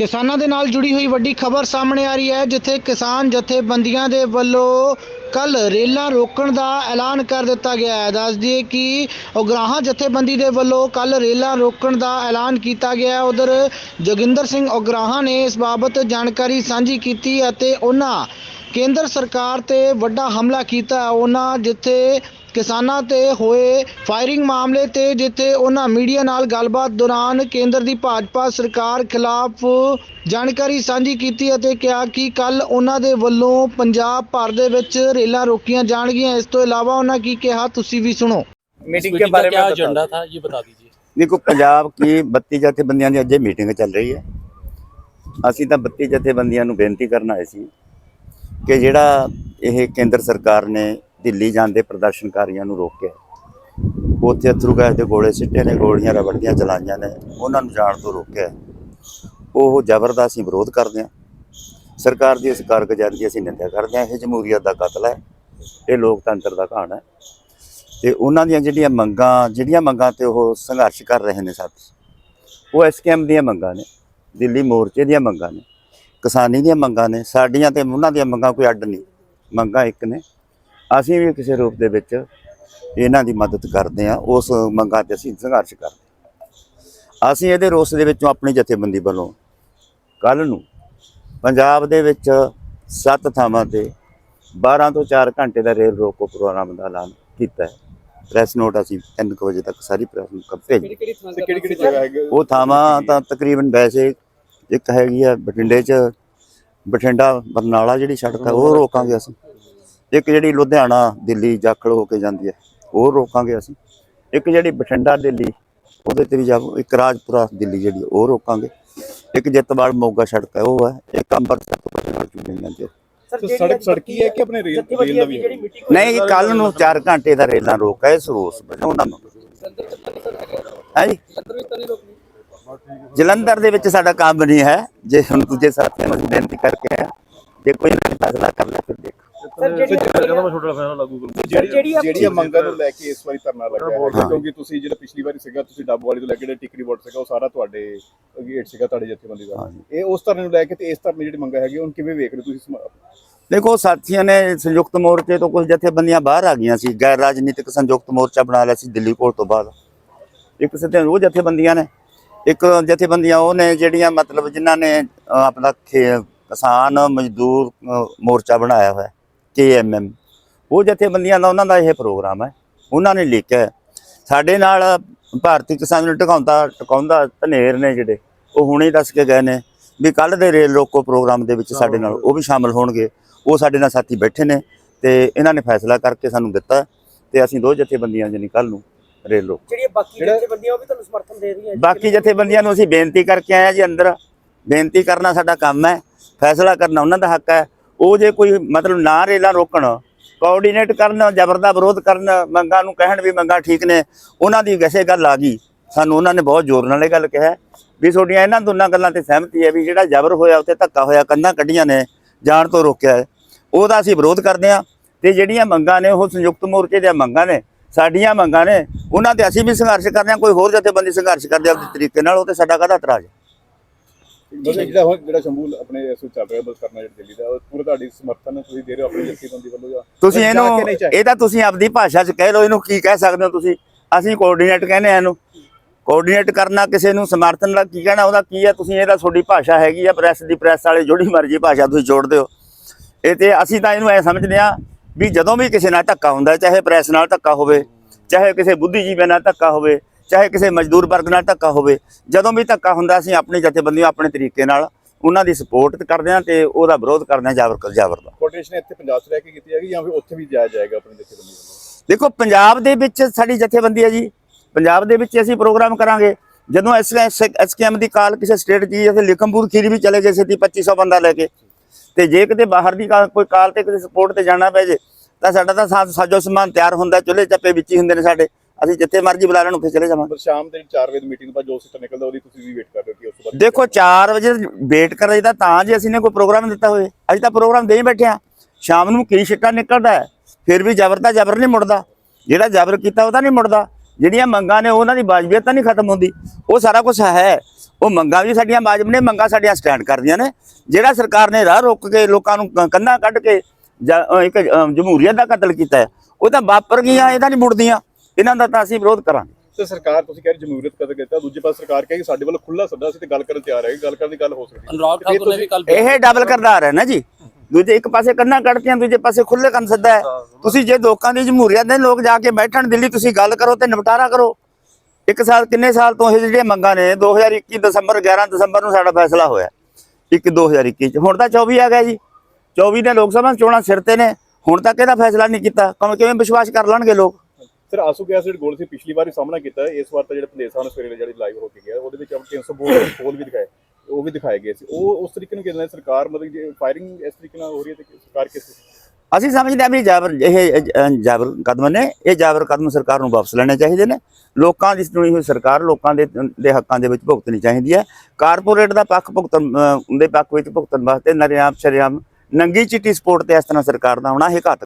ਕਿਸਾਨਾਂ ਦੇ ਨਾਲ ਜੁੜੀ ਹੋਈ ਵੱਡੀ ਖਬਰ ਸਾਹਮਣੇ ਆ ਰਹੀ ਹੈ, ਜਿੱਥੇ ਕਿਸਾਨ ਜਥੇਬੰਦੀਆਂ ਦੇ ਵੱਲੋਂ ਕੱਲ ਰੇਲਾਂ ਰੋਕਣ ਦਾ ਐਲਾਨ ਕਰ ਦਿੱਤਾ ਗਿਆ ਹੈ। ਦੱਸ ਦਈਏ ਕਿ ਉਗਰਾਹਾਂ ਜਥੇਬੰਦੀ ਦੇ ਵੱਲੋਂ ਕੱਲ ਰੇਲਾਂ ਰੋਕਣ ਦਾ ਐਲਾਨ ਕੀਤਾ ਗਿਆ ਹੈ। ਉਧਰ ਜੋਗਿੰਦਰ ਸਿੰਘ ਉਗਰਾਹਾਂ ਨੇ ਇਸ ਬਾਬਤ ਜਾਣਕਾਰੀ ਸਾਂਝੀ ਕੀਤੀ ਅਤੇ ਉਹਨਾਂ ਕੇਂਦਰ ਸਰਕਾਰ ਤੇ ਵੱਡਾ ਹਮਲਾ ਕੀਤਾ ਉਹਨਾਂ ਜਿੱਥੇ ਕਿਸਾਨਾਂ ਤੇ ਹੋਏ ਫਾਇਰਿੰਗ ਮਾਮਲੇ ਤੇ ਜਿੱਥੇ ਉਹਨਾਂ ਮੀਡੀਆ ਨਾਲ ਗੱਲਬਾਤ ਦੌਰਾਨ ਕੇਂਦਰ ਦੀ ਭਾਜਪਾ ਸਰਕਾਰ ਖਿਲਾਫ ਜਾਣਕਾਰੀ ਸਾਂਝੀ ਕੀਤੀ ਅਤੇ ਕਿਹਾ ਕਿ ਕੱਲ ਉਹਨਾਂ ਦੇ ਵੱਲੋਂ ਪੰਜਾਬ ਭਰ ਦੇ ਵਿੱਚ ਰੇਲਾਂ ਰੋਕੀਆਂ ਜਾਣਗੀਆਂ ਇਸ ਤੋਂ ਇਲਾਵਾ ਉਹਨਾਂ ਕੀ ਕਿਹਾ ਤੁਸੀਂ ਵੀ ਸੁਣੋ मीटिंग मीटिंग के बारे का क्या में बता एजेंडा था ये बता दीजिए ਦੇਖੋ ਪੰਜਾਬ ਕੀ 32 ਜਥੇਬੰਦੀਆਂ ਦੀ ਅੱਜ ਇਹ ਮੀਟਿੰਗ ਚੱਲ ਰਹੀ ਹੈ ਅਸੀਂ ਤਾਂ 32 ਜਥੇਬੰਦੀਆਂ ਨੂੰ ਬੇਨਤੀ ਕਰਨ ਆਏ ਸੀ ਕਿ ਜਿਹੜਾ ਇਹ ਕੇਂਦਰ ਸਰਕਾਰ ਨੇ ਦਿੱਲੀ ਜਾਂਦੇ ਪ੍ਰਦਰਸ਼ਨਕਾਰੀਆਂ ਨੂੰ ਰੋਕਿਆ ਉੱਥੇ ਅਥਰੂ ਗੈਸ ਦੇ ਗੋਲੇ ਸਿੱਟੇ ਨੇ, ਗੋਲੀਆਂ ਰਬੜ ਦੀਆਂ ਚਲਾਈਆਂ ਨੇ, ਉਹਨਾਂ ਨੂੰ ਜਾਣ ਤੋਂ ਰੋਕਿਆ। ਉਹ ਜ਼ਬਰਦਸਤ ਹੀ ਵਿਰੋਧ ਕਰਦੇ ਆ ਸਰਕਾਰ ਦੀ ਇਸ ਕਾਰਗੁਜ਼ਾਰੀ ਦੀ ਅਸੀਂ ਨਿੰਦਿਆ ਕਰਦੇ ਆ ਇਹ ਜਮਹੂਰੀਅਤ ਦਾ ਕਤਲ ਹੈ। ਇਹ ਲੋਕਤੰਤਰ ਦਾ ਘਾਣ ਹੈ। ਤੇ ਉਹਨਾਂ ਦੀਆਂ ਜਿਹੜੀਆਂ ਮੰਗਾਂ ਜਿਹੜੀਆਂ ਮੰਗਾਂ ਤੇ ਉਹ ਸੰਘਰਸ਼ ਕਰ ਰਹੇ ਨੇ ਸਾਥੀ, ਉਹ ਐਸਕੇਐਮ ਦੀਆਂ ਮੰਗਾਂ ਨੇ, ਦਿੱਲੀ ਮੋਰਚੇ ਦੀਆਂ ਮੰਗਾਂ ਨੇ, ਕਿਸਾਨੀ ਦੀਆਂ ਮੰਗਾਂ ਨੇ, ਸਾਡੀਆਂ ਤੇ ਉਹਨਾਂ ਦੀਆਂ ਮੰਗਾਂ ਕੋਈ ਅੱਡ ਨਹੀਂ। ਮੰਗਾਂ ਇੱਕ ਨੇ ਅਸੀਂ ਵੀ ਕਿਸੇ ਰੂਪ ਦੇ ਵਿੱਚ ਇਹਨਾਂ ਦੀ ਮਦਦ ਕਰਦੇ ਹਾਂ ਉਸ ਮੰਗਾਂ ਤੇ ਅਸੀਂ ਸੰਘਰਸ਼ ਕਰਦੇ ਹਾਂ। ਅਸੀਂ ਇਹਦੇ ਰੋਸ ਦੇ ਵਿੱਚੋਂ ਆਪਣੀ ਜਥੇਬੰਦੀ ਵੱਲੋਂ ਕੱਲ ਨੂੰ ਪੰਜਾਬ ਦੇ ਵਿੱਚ ਸੱਤ ਥਾਵਾਂ ਤੇ 12 ਤੋਂ 4 ਘੰਟੇ ਦਾ ਰੇਲ ਰੋਕੋ ਪ੍ਰੋਗਰਾਮ ਦਾ ਐਲਾਨ ਕੀਤਾ ਹੈ। ਪ੍ਰੈਸ ਨੋਟ ਅਸੀਂ 3 ਵਜੇ ਤੱਕ ਸਾਰੀ ਪ੍ਰੈਸ ਨੂੰ ਕ- ਭੇਜ ਕਿਹੜੀ ਕਿਹੜੀ ਥਾਂ ਕਿਹੜੀ ਕਿਹੜੀ ਜਗ੍ਹਾ ਹੈਗੀ? ਉਹ ਥਾਵਾਂ ਤਾਂ ਤਕਰੀਬਨ ਵੈਸੇ ਇੱਕ ਹੈਗੀ ਆ ਬਠਿੰਡੇ 'ਚ ਬਠਿੰਡਾ ਬਰਨਾਲਾ ਜਿਹੜੀ ਸੜਕ ਹੈ ਉਹ ਰੋਕਾਂਗੇ ਅਸੀਂ। ਇੱਕ ਜਿਹੜੀ ਲੁਧਿਆਣਾ ਦਿੱਲੀ ਜਾਖੜ ਹੋ ਕੇ ਜਾਂਦੀ ਹੈ ਉਹ ਰੋਕਾਂਗੇ ਅਸੀਂ। ਇੱਕ ਜਿਹੜੀ ਬਠਿੰਡਾ ਦਿੱਲੀ ਉਹਦੇ ਤੇ ਵੀ ਜਾ ਇੱਕ ਰਾਜਪੁਰਾ ਦਿੱਲੀ ਜਿਹੜੀ ਉਹ ਰੋਕਾਂਗੇ। ਇੱਕ ਜਿੱਤਵਾਲ ਮੋਗਾ ਸੜਕ ਹੈ ਉਹ ਹੈ ਇੱਕ ਅੰਮ੍ਰਿਤਸਰ ਤੋਂ ਪਛਾਣ ਚੁੱਕੀ ਜਾਂਦੀ ਹੈ। ਸੜਕ ਸੜਕੀ ਹੈ ਕਿ ਆਪਣੇ ਰੇਲ ਦਾ ਵੀ ਨਹੀਂ ਜੀ ਕੱਲ ਨੂੰ 4 ਘੰਟੇ ਦਾ ਰੇਲਾਂ ਰੋਕ ਹੈ ਸਰੋਸ ਬਣਾਉਣਾ ਹੈ ਜੀ? ਜਲੰਧਰ ਦੇ ਵਿੱਚ ਸਾਡਾ ਕੰਮ ਨਹੀਂ ਹੈ ਜੇ ਹੁਣ ਦੂਜੇ ਸਾਥੀਆਂ ਨੂੰ ਬੇਨਤੀ ਕਰਕੇ ਹੈ ਜੇ ਜਿਹੜੀ ਮੰਗਾਂ ਨੂੰ ਲੈ ਕੇ ਇਸ ਵਾਰੀ ਧਰਨਾ ਹੈ ਹਾਂ। ਕਿਉਂਕਿ ਤੁਸੀਂ ਜਿਹੜਾ ਪਿਛਲੀ ਵਾਰੀ ਸੀਗਾ ਤੁਸੀਂ ਡੱਬ ਵਾਲੀ ਤੋਂ ਲੈ ਕੇ ਜਿਹੜਾ ਟਿਕਰੀ ਬੋਰਡ ਸੀਗਾ ਉਹ ਸਾਰਾ ਤੁਹਾਡੇ ਗੇਟ ਸੀਗਾ ਤੁਹਾਡੇ ਜਥੇਬੰਦੀ ਦਾ। ਇਹ ਉਸ ਧਰਨੇ ਨੂੰ ਲੈ ਕੇ ਤੇ ਇਸ ਧਰਨੇ ਜਿਹੜੀ ਮੰਗਾਂ ਹੈਗੀ ਹੁਣ ਕਿਵੇਂ ਵੇਖ ਰਹੇ ਤੁਸੀਂ ਦੇਖੋ ਸਾਥੀਆਂ ਨੇ ਸੰਯੁਕਤ ਮੋਰਚੇ ਤੋਂ ਕੁਝ ਜਥੇਬੰਦੀਆਂ ਬਾਹਰ ਆ ਗਈਆਂ ਸੀ ਗੈਰ ਰਾਜਨੀਤਿਕ ਸੰਯੁਕਤ ਮੋਰਚਾ ਬਣਾ ਲਿਆ ਸੀ ਦਿੱਲੀ ਕੋਲ ਤੋਂ ਬਾਅਦ ਇੱਕ ਸਿੱਧੇ ਉਹ ਜਥੇਬੰਦੀਆਂ ਨੇ ਇੱਕ ਜਥੇਬੰਦੀਆਂ ਉਹ ਨੇ ਜਿਹੜੀਆਂ ਮਤਲਬ ਜਿਨ੍ਹਾਂ ਨੇ ਆਪਣਾ ਕਿਸਾਨ ਮਜ਼ਦੂਰ ਮੋਰਚਾ ਬਣਾਇਆ ਹੋਇਆ ਕੇਐਮਐਮ ਉਹ ਜਥੇਬੰਦੀਆਂ ਦਾ ਉਹਨਾਂ ਦਾ ਇਹ ਪ੍ਰੋਗਰਾਮ ਹੈ। ਉਹਨਾਂ ਨੇ ਲਿਖਿਆ। ਸਾਡੇ ਨਾਲ ਭਾਰਤੀ ਕਿਸਾਨ ਨੂੰ ਟਿਕਾਉਂਦਾ ਟਿਕਾਉਂਦਾ ਧਨੇਰ ਨੇ ਜਿਹੜੇ ਉਹ ਹੁਣੇ ਹੀ ਦੱਸ ਕੇ ਗਏ ਨੇ ਵੀ ਕੱਲ ਦੇ ਰੇਲ ਰੋਕੋ ਪ੍ਰੋਗਰਾਮ ਦੇ ਵਿੱਚ ਸਾਡੇ ਨਾਲ ਉਹ ਵੀ ਸ਼ਾਮਲ ਹੋਣਗੇ। ਉਹ ਸਾਡੇ ਨਾਲ ਸਾਥੀ ਬੈਠੇ ਨੇ ਤੇ ਇਹਨਾਂ ਨੇ ਫੈਸਲਾ ਕਰਕੇ ਸਾਨੂੰ ਦਿੱਤਾ ਤੇ ਅਸੀਂ ਦੋ ਜਥੇਬੰਦੀਆਂ ਜਾਨੀ ਕੱਲ ਨੂੰ ਰੇਲ ਰੋਕ। ਜਿਹੜੀਆਂ ਬਾਕੀ ਜਿਹੜਾ- ਜਥੇਬੰਦੀਆਂ ਉਹ ਵੀ ਤੁਹਾਨੂੰ ਸਮਰਥਨ ਦੇ ਰਹੀਆਂ ਜੀ। ਬਾਕੀ ਜਥੇਬੰਦੀਆਂ ਨੂੰ ਅਸੀਂ ਬੇਨਤੀ ਕਰਕੇ ਆਏ ਹਾਂ ਜੀ ਅੰਦਰ। ਬੇਨਤੀ ਕਰਨਾ ਸਾਡਾ ਕੰਮ ਹੈ। ਫੈਸਲਾ ਕਰਨਾ ਉਹਨਾਂ ਦਾ ਹੱਕ ਹੈ। ਉਹ ਜੇ ਕੋਈ ਮਤਲਬ ਨਾ ਰੇਲਾ ਰੋਕਣ ਕੋਆਰਡੀਨੇਟ ਕਰਨ ਜ਼ਬਰ ਦਾ ਵਿਰੋਧ ਕਰਨ, ਮੰਗਾਂ ਨੂੰ ਕਹਿਣ ਵੀ ਮੰਗਾਂ ਠੀਕ ਨੇ, ਉਹਨਾਂ ਦੀ ਵੈਸੇ ਗੱਲ ਆ ਗਈ। ਸਾਨੂੰ ਉਹਨਾਂ ਨੇ ਬਹੁਤ ਜ਼ੋਰ ਨਾਲ ਇਹ ਗੱਲ ਕਿਹਾ। ਵੀ ਤੁਹਾਡੀਆਂ ਇਹਨਾਂ ਦੋਨਾਂ ਗੱਲਾਂ ਤੇ ਸਹਿਮਤੀ ਹੈ ਵੀ ਜਿਹੜਾ ਜ਼ਬਰ ਹੋਇਆ ਉੱਤੇ ਧੱਕਾ ਹੋਇਆ, ਕੰਧਾਂ ਕੱਢੀਆਂ ਨੇ, ਜਾਣ ਤੋਂ ਰੋਕਿਆ ਉਹਦਾ ਅਸੀਂ ਵਿਰੋਧ ਕਰਦੇ ਹਾਂ। ਤੇ ਜਿਹੜੀਆਂ ਮੰਗਾਂ ਨੇ, ਉਹ ਸੰਯੁਕਤ ਮੋਰਚੇ ਦੀਆਂ ਮੰਗਾਂ ਨੇ, ਸਾਡੀਆਂ ਮੰਗਾਂ ਨੇ, ਉਹਨਾਂ ਤੇ ਅਸੀਂ ਵੀ ਸੰਘਰਸ਼ ਕਰਦੇ ਹਾਂ, ਕੋਈ ਹੋਰ ਜਥੇਬੰਦੀ ਸੰਘਰਸ਼ ਕਰਦੇ ਆਪਣੇ ਤਰੀਕੇ ਨਾਲ ਉਹ ਤੇ ਸਾਡਾ ਕਾਹਦਾ ਇਤਰਾਜ਼ ਜਿਹੜਾ ਹੁਣ ਜਿਹੜਾ ਸ਼ੰਭੂ ਆਪਣੇ ਇਸ ਚੱਲ ਰਿਹਾ ਬਸ ਕਰਨਾ ਜਿਹੜਾ ਦਿੱਲੀ ਦਾ ਉਹ ਪੂਰਾ ਤੁਹਾਡੀ ਸਮਰਥਨ ਤੁਸੀਂ ਦੇ ਰਹੇ ਹੋ ਆਪਣੀ ਜਥੇਬੰਦੀ ਵੱਲੋਂ ਜਾਂ ਤੁਸੀਂ ਇਹਨੂੰ? ਇਹ ਤਾਂ ਤੁਸੀਂ ਆਪਦੀ ਭਾਸ਼ਾ 'ਚ ਕਹਿ ਲਓ ਇਹਨੂੰ ਕੀ ਕਹਿ ਸਕਦੇ ਹੋ ਤੁਸੀਂ? ਅਸੀਂ ਕੋਆਰਡੀਨੇਟ ਕਹਿੰਦੇ ਆ ਇਹਨੂੰ। ਕੋਆਰਡੀਨੇਟ ਕਰਨਾ ਕਿਸੇ ਨੂੰ ਸਮਰਥਨ ਦਾ ਕੀ ਕਹਿਣਾ ਉਹਦਾ ਕੀ ਹੈ? ਤੁਸੀਂ ਇਹਦਾ ਤੁਹਾਡੀ ਭਾਸ਼ਾ ਹੈਗੀ ਆ ਪ੍ਰੈਸ ਦੀ ਪ੍ਰੈਸ ਵਾਲੇ ਜਿਹੜੀ ਮਰਜ਼ੀ ਭਾਸ਼ਾ ਤੁਸੀਂ ਜੋੜਦੇ ਹੋ। ਇਹ ਤੇ ਅਸੀਂ ਤਾਂ ਇਹਨੂੰ ਐ ਸਮਝਦੇ ਆ ਵੀ ਜਦੋਂ ਵੀ ਕਿਸੇ ਨਾਲ ਧੱਕਾ ਹੁੰਦਾ ਚਾਹੇ ਪ੍ਰੈਸ ਨਾਲ ਧੱਕਾ ਹੋਵੇ ਚਾਹੇ ਕਿਸੇ ਬੁੱਧੀਜੀਵੀ ਨਾਲ ਧੱਕਾ ਹੋਵੇ ਚਾਹੇ ਕਿਸੇ ਮਜ਼ਦੂਰ ਵਰਗ ਨਾਲ ਧੱਕਾ ਹੋਵੇ ਜਦੋਂ ਵੀ ਧੱਕਾ ਹੁੰਦਾ ਅਸੀਂ ਆਪਣੀ ਜਥੇਬੰਦੀ ਆਪਣੇ ਤਰੀਕੇ ਨਾਲ ਉਹਨਾਂ ਦੀ ਸਪੋਰਟ ਕਰਦੇ ਆ ਤੇ ਉਹਦਾ ਵਿਰੋਧ ਕਰਦੇ ਆ ਜਾਬਰ ਜਾਬਰ ਦਾ। ਕੋਆਰਡੀਨੇਸ਼ਨ ਇੱਥੇ ਪੰਜਾਬ 'ਚ ਰਹਿ ਕੇ ਕੀਤੀ ਹੈਗੀ ਜਾਂ ਫਿਰ ਉੱਥੇ ਵੀ ਜਾਇਆ ਜਾਏਗਾ ਆਪਣੀ ਜਥੇਬੰਦੀ ਵੱਲੋਂ? ਦੇਖੋ ਪੰਜਾਬ ਦੇ ਵਿੱਚ ਸਾਡੀ ਜਥੇਬੰਦੀ ਹੈ ਜੀ। ਪੰਜਾਬ ਦੇ ਵਿੱਚ ਅਸੀਂ ਪ੍ਰੋਗਰਾਮ ਕਰਾਂਗੇ। ਜਦੋਂ ਐਸਕੇਐਮ ਦੀ ਕਾਲ ਕਿਸੇ ਸਟੇਟ ਦੀ ਅਸੀਂ ਲਿਖਮਪੁਰ ਖੀਰੀ ਵੀ ਚਲੇ ਗਏ ਸੀ 2500 ਬੰਦਾ ਲੈ ਕੇ। ਤੇ ਜੇ ਕਿਤੇ ਬਾਹਰ ਦੀ ਕੋਈ ਕਾਲ ਤੇ ਕਿਸੇ ਸਪੋਰਟ ਤੇ ਜਾਣਾ ਪੈ ਜੇ ਤਾਂ ਸਾਡਾ ਤਾਂ ਸਾਜੋ ਸਮਾਨ ਤਿਆਰ ਹੁੰਦਾ ਚੁੱਲ੍ਹੇ ਚੱਪੇ ਵਿੱਚ ਹੀ ਹੁੰਦੇ ਨੇ ਸਾਡੇ। ਅਸੀਂ ਜਿੱਥੇ ਮਰਜ਼ੀ ਬੁਲਾ ਲੈਣ ਉੱਥੇ ਚਲੇ ਜਾਵਾਂਗੇ। ਸ਼ਾਮ ਦੇ 4 ਵਜੇ ਮੀਟਿੰਗ ਤੋਂ ਬਾਅਦ ਜੋ ਸਿੱਟਾ ਨਿਕਲਦਾ ਉਹਦੀ ਤੁਸੀਂ ਵੀ ਵੇਟ ਕਰ ਰਹੇ ਹੋ ਉਸ ਤੋਂ ਬਾਅਦ ਦੇਖੋ 4 ਵਜੇ ਵੇਟ ਕਰ ਰਹੀ ਤਾਂ ਤਾਂ ਜੇ ਅਸੀਂ ਨੇ ਕੋਈ ਪ੍ਰੋਗਰਾਮ ਦਿੱਤਾ ਹੋਵੇ। ਅਸੀਂ ਤਾਂ ਪ੍ਰੋਗਰਾਮ ਦੇ ਹੀ ਬੈਠੇ ਆ ਸ਼ਾਮ ਨੂੰ ਕੀ ਛਿੱਟਾ ਨਿਕਲਦਾ ਹੈ? ਫਿਰ ਵੀ ਜ਼ਬਰ ਤਾਂ ਜ਼ਬਰ ਨਹੀਂ ਮੁੜਦਾ। ਜਿਹੜਾ ਜ਼ਬਰ ਕੀਤਾ ਉਹ ਤਾਂ ਨਹੀਂ ਮੁੜਦਾ। ਜਿਹੜੀਆਂ ਮੰਗਾਂ ਨੇ ਉਹਨਾਂ ਦੀ ਵਾਜਬੀਅਤ ਤਾਂ ਨਹੀਂ ਖਤਮ ਹੁੰਦੀ। ਉਹ ਸਾਰਾ ਕੁਝ ਹੈ। ਉਹ ਮੰਗਾਂ ਵੀ ਸਾਡੀਆਂ ਵਾਜਬ ਨੇ ਮੰਗਾਂ ਸਾਡੀਆਂ ਸਟੈਂਡ ਕਰਦੀਆਂ ਨੇ। ਜਿਹੜਾ ਸਰਕਾਰ ਨੇ ਰਾਹ ਰੋਕ ਕੇ ਲੋਕਾਂ ਨੂੰ ਕ- ਕੰਧਾਂ ਕੱਢ ਕੇ ਇੱਕ ਜਮਹੂਰੀਅਤ ਦਾ ਕਤਲ ਕੀਤਾ ਉਹ ਤਾਂ ਵਾਪਰ ਗਈਆਂ ਇਹਦਾ ਨਹੀਂ ਮੁੜਦੀਆਂ। ਇਹਨਾਂ ਦਾ ਤਾਂ ਅਸੀਂ ਵਿਰੋਧ ਕਰਾਂਗੇ। ਤੇ ਸਰਕਾਰ ਤੁਸੀਂ ਕਹਿ ਰਹੇ ਜਮਹੂਰੀਅਤ ਕਦਰ ਕੀਤਾ ਦੂਜੇ ਪਾਸੇ ਸਰਕਾਰ ਕਹੇ ਸਾਡੇ ਵੱਲੋਂ ਖੁੱਲਾ ਸੱਦਾ ਅਸੀਂ ਤੇ ਗੱਲ ਕਰਨ ਤਿਆਰ ਹੈ ਗੱਲ ਕਰਨ ਦੀ ਗੱਲ ਹੋ ਸਕਦੀ ਹੈ। ਅਨੁਰਾਗ ਠਾਕੁਰ ਨੇ ਵੀ ਕੱਲ ਇਹ ਡਬਲ ਕਰਦਾਰ ਹੈ ਨਾ ਜੀ। ਦੂਜੇ ਇੱਕ ਪਾਸੇ ਕੰਨਾਂ ਕੱਢਤੀਆਂ ਦੂਜੇ ਪਾਸੇ ਖੁੱਲੇ ਕੰਨ ਸੱਦਾ ਹੈ। ਤੁਸੀਂ ਜੇ ਲੋਕਾਂ ਦੀ ਜਮਹੂਰੀਅਤ ਦੇ ਲੋਕ ਜਾ ਕੇ ਬੈਠਣ ਦਿੱਲੀ ਤੁਸੀਂ ਗੱਲ ਕਰੋ ਤੇ ਨਿਪਟਾਰਾ ਕਰੋ। ਇੱਕ ਸਾਲ ਕਿੰਨੇ ਸਾਲ ਤੋਂ ਇਹ ਜਿਹੜੀਆਂ ਮੰਗਾਂ ਨੇ 2021 ਦਸੰਬਰ 11 ਦਸੰਬਰ ਨੂੰ ਸਾਡਾ ਫੈਸਲਾ ਹੋਇਆ। ਇੱਕ 2021 ਚ। ਹੁਣ ਤਾਂ 24 ਆ ਗਿਆ ਜੀ। 24 ਨੇ ਲੋਕ ਸਭਾ ਚੋਣਾਂ ਸਿਰ ਤੇ ਨੇ। ਹੁਣ ਤੱਕ ਇਹਦਾ ਫੈਸਲਾ ਨਹੀਂ ਕੀਤਾ। ਕਿਵੇਂ ਵਿਸ਼ਵਾਸ ਕਰ ਲੈਣਗੇ ਲੋਕ? ਸਰ ਆਸੂ ਗੈਸ ਜਿਹੜਾ ਗੋਲ ਸੀ ਪਿਛਲੀ ਵਾਰ ਸਾਹਮਣਾ ਕੀਤਾ ਇਸ ਵਾਰ ਤਾਂ ਜਿਹੜੇ ਪੰਦੇਸਾਂ ਨੂੰ ਸਵੇਰੇ ਜਿਹੜੀ ਲਾਈਵ ਹੋ ਕੇ ਗਿਆ ਉਹਦੇ ਵਿੱਚ ਆਪਣੇ 300 ਬੋਲ ਖੋਲ ਵੀ ਦਿਖਾਏ ਉਹ ਵੀ ਦਿਖਾਏ ਗਏ ਸੀ। ਉਹ ਉਸ ਤਰੀਕੇ ਨੂੰ ਕਿਹਾ ਸਰਕਾਰ ਮਤਲਬ ਜੇ ਫਾਇਰਿੰਗ ਇਸ ਤਰੀਕੇ ਨਾਲ ਹੋ ਰਹੀ ਹੈ ਤੇ ਸਰਕਾਰ ਕਿਸ ਅਸੀਂ ਸਮਝਦੇ ਹਾਂ ਵੀ ਜਾਬਰ ਇਹ ਜਾਬਰ ਕਦਮ ਨੇ ਇਹ ਜਾਬਰ ਕਦਮ ਸਰਕਾਰ ਨੂੰ ਵਾਪਸ ਲੈਣੇ ਚਾਹੀਦੇ ਨੇ। ਲੋਕਾਂ ਦੀ ਚੁਣੀ ਹੋਈ ਸਰਕਾਰ ਲੋਕਾਂ ਦੇ ਦੇ ਹੱਕਾਂ ਦੇ ਵਿੱਚ ਭੁਗਤਣੀ ਚਾਹੀਦੀ ਹੈ। ਕਾਰਪੋਰੇਟ ਦਾ ਪੱਖ ਭੁਗਤਣ ਦੇ ਪੱਖ ਵਿੱਚ ਭੁਗਤਣ ਵਾਸਤੇ ਨਰਿਆਮ ਸ਼ਰਿਆਮ ਨੰਗੀ ਚਿੱਟੀ ਸਪੋਰਟ ਤੇ ਇਸ ਤਰ੍ਹਾਂ ਸਰਕਾਰ ਦਾ ਆਉਣਾ ਇਹ ਘਾਤਕ